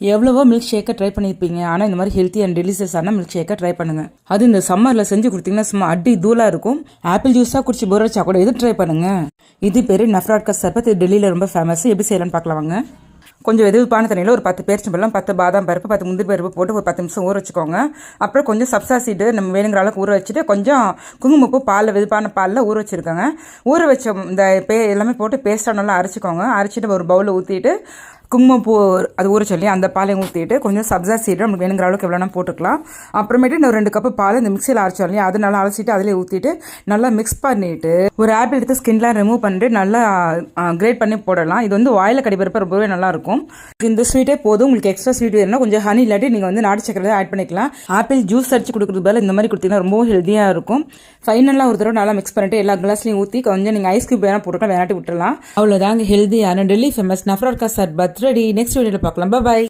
எவ்வளவோ மில்க் ஷேக்கை ட்ரை பண்ணியிருப்பீங்க ஆனால் இந்த மாதிரி ஹெல்த்தி அண்ட் டெலிஷியஸான மில்க் ஷேக்கை ட்ரை பண்ணுங்க. அது இந்த சம்மரில் செஞ்சு கொடுத்தீங்கன்னா சும்மா அடி தூளாக இருக்கும். ஆப்பிள் ஜூஸாக குடிச்சு போர் வச்சா கூட இது ட்ரை பண்ணுங்க? இது பேர் நஃப்ராட்கா சர்பத். இது டெல்லியில் ரொம்ப ஃபேமஸ் எப்படி செய்யலாம்னு பார்க்கலாம் வாங்க. கொஞ்சம் வெதுப்பான தண்ணியில் ஒரு பத்து பேரிச்சம்பழம் பத்து பாதாம் பருப்பு பத்து முந்திரி பருப்பு போட்டு ஒரு பத்து நிமிஷம் ஊற வச்சுக்கோங்க. அப்புறம் கொஞ்சம் சப்சா சீடு நம்ம வேணுங்கிற அளவுக்கு ஊற வச்சுட்டு கொஞ்சம் குங்குமப்பூ பாலில் வெதுப்பான பாலில் ஊற வச்சுருக்கோங்க. ஊற வச்ச இந்த பே எல்லாமே போட்டு பேஸ்ட்டாக நல்லா அரைச்சிக்கோங்க. அரைச்சிட்டு ஒரு பவுலில் ஊற்றிட்டு குங்குமப்பூ அது ஊற சொல்லி அந்த பாலையும் ஊற்றிட்டு கொஞ்சம் சப்ஜா சீடு நம்மளுக்கு வேணுங்கிற அளவுக்கு எவ்வளோனா போட்டுக்கலாம். அப்புறமேட்டு இன்னும் ரெண்டு கப்பு பால் இந்த மிக்சியில் அரைச்சோம் இல்லையா? அது நல்லா அரைச்சிட்டு அதிலே ஊற்றிட்டு நல்லா மிக்ஸ் பண்ணிவிட்டு ஒரு ஆப்பிள் எடுத்து ஸ்கின்லாம் ரிமூவ் பண்ணிட்டு நல்லா கிரேட் பண்ணி போடலாம். இது வந்து வாயில் கடிப்பறப்ப ரொம்பவே நல்லாயிருக்கும் இந்த ஸ்வீட்டே போதும். உங்களுக்கு எக்ஸ்ட்ரா ஸ்வீட் வேணும்னா கொஞ்சம் ஹனி இல்லாட்டி நீங்கள் வந்து நாட்டு சக்கரை ஆட் பண்ணிக்கலாம். ஆப்பிள் ஜூஸ் அடிச்சு கொடுக்குறது பதில் இந்த மாதிரி கொடுத்தீங்கன்னா ரொம்ப ஹெல்த்தியாக இருக்கும். ஃபைனலாக ஒரு தடவை நல்லா மிக்ஸ் பண்ணிட்டு எல்லா கிளாஸ்லையும் ஊற்றி கொஞ்சம் நீங்கள் ஐஸ் கியூப் வேணால் போட்டுக்கலாம். வேணாட்டி விட்டுலாம் அவ்வளோதாங்க ஹெல்த்தியான டெல்லி ஃபேமஸ் நஃப்ரோர்கா சர்பத் ரெடி நெக்ஸ்ட் வீடியோவில் பார்க்கலாம். பாய்